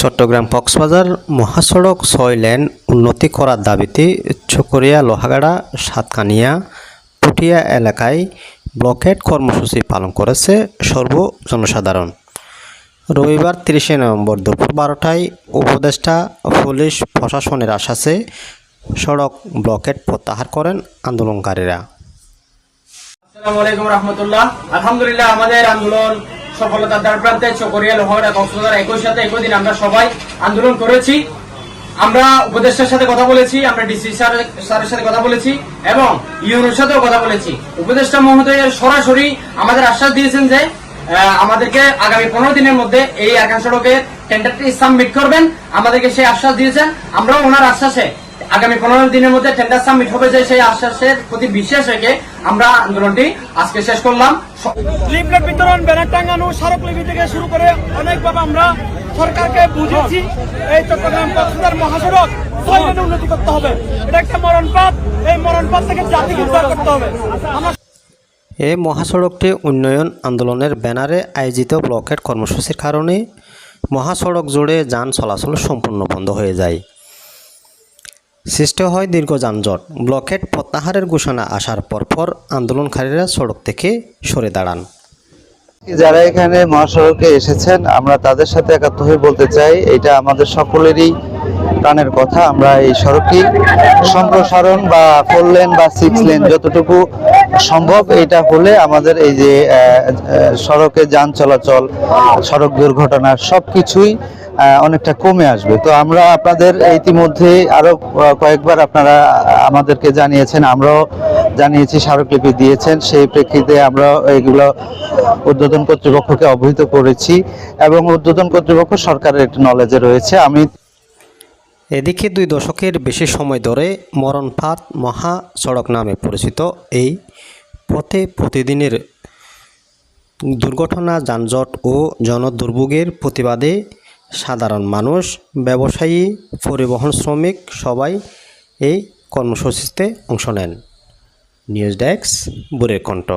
চট্টগ্রাম কক্সবাজার মহাসড়ক ছয় লেন উন্নতি করার দাবিতে চকরিয়া লোহাগাড়া, সাতকানিয়া, পুটিয়া এলাকায় ব্লকেট কর্মসূচি পালন করেছে সর্ব জনসাধারণ রবিবার তিরিশে নভেম্বর দুপুর বারোটায় উপদেষ্টা, পুলিশ প্রশাসনের আশ্বাসে সড়ক ব্লকেট প্রত্যাহার করেন আন্দোলনকারীরা। আলহামদুলিল্লাহ, আমাদের আন্দোলন সফলতার দ্বার প্রান্তে চকরিয়া লোহাগড়া কক্সবাজার একই সাথে একই দিন আমরা সবাই আন্দোলন করেছি। আমরা উপদেষ্টার সাথে কথা বলেছি, আমরা ডিসি স্যারের সাথে কথা বলেছি এবং ইউনোর সাথেও কথা বলেছি। উপদেষ্টা মহোদয় সরাসরি আমাদের আশ্বাস দিয়েছেন যে আমাদেরকে আগামী পনেরো দিনের মধ্যে এই আকাঙ্ক্ষা সড়কের টেন্ডারটি সাবমিট করবেন। আমাদেরকে সেই আশ্বাস দিয়েছেন। আমরাও ওনার আশ্বাসে আগামী পনেরো দিনের মধ্যে টেন্ডার সাবমিট হবে যে সেই আশ্বাসের প্রতি বিশ্বাস রেখে আমরা আন্দোলনটি আজকে শেষ করলাম। লিফলেট বিতরণ ব্যানার টাঙ্গানো স্মারকলিপি থেকে শুরু করে অনেকভাবে আমরা সরকারকে বুঝিয়েছি এই চট্টগ্রাম কক্সবাজার মহাসড়ক লেনে উন্নতি করতে হবে। এটা একটা মরণপাত। এই মরণপাত থেকে জাতিকে উদ্ধার করতে হবে। আমরা এ মহাসড়কটি উন্নয়ন আন্দোলনের ব্যানারে আয়োজিত ব্লকের কর্মসূচির কারণে মহাসড়ক জুড়ে যান চলাচল সম্পূর্ণ বন্ধ হয়ে যায়। সৃষ্টি হয় দীর্ঘ যানজট। ব্লকেট প্রত্যাহারের ঘোষণা আসার পরপর আন্দোলনকারীরা সড়ক থেকে সরে দাঁড়ান। যারা এখানে মহাসড়কে এসেছেন, আমরা তাদের সাথে একাত্ম হয়ে বলতে চাই, এটা আমাদের সকলেরই প্রাণের কথা। আমরা এই সড়কটি সম্প্রসারণ বা ফোর লেন বা সিক্স লেন যতটুকু সম্ভব, এটা হলে আমাদের এই যে সড়কে যান চলাচল, সড়ক দুর্ঘটনা সব কিছুই অনেকটা কমে আসবে। তো আমরা আপনাদের ইতিমধ্যে আরও কয়েকবার আপনারা আমাদেরকে জানিয়েছেন, আমরাও জানিয়েছি, স্মারকলিপি দিয়েছেন। সেই প্রেক্ষিতে আমরা এগুলো উদ্বোধন কর্তৃপক্ষকে অবহিত করেছি এবং উদ্বোধন কর্তৃপক্ষ সরকারের একটি নলেজে রয়েছে। আমি এদিকে দুই দশকের বেশি সময় ধরে মরণফাত মহা সড়ক নামে পরিচিত এই পথে প্রতিদিনের দুর্ঘটনা, যানজট ও জনদুর্ভোগের প্রতিবাদে সাধারণ মানুষ ব্যবসায়ী পরিবহন শ্রমিক সবাই এই কর্মসূচিতে অংশ নেন। নিউজ ডেস্ক বুড়ে কণ্ঠ।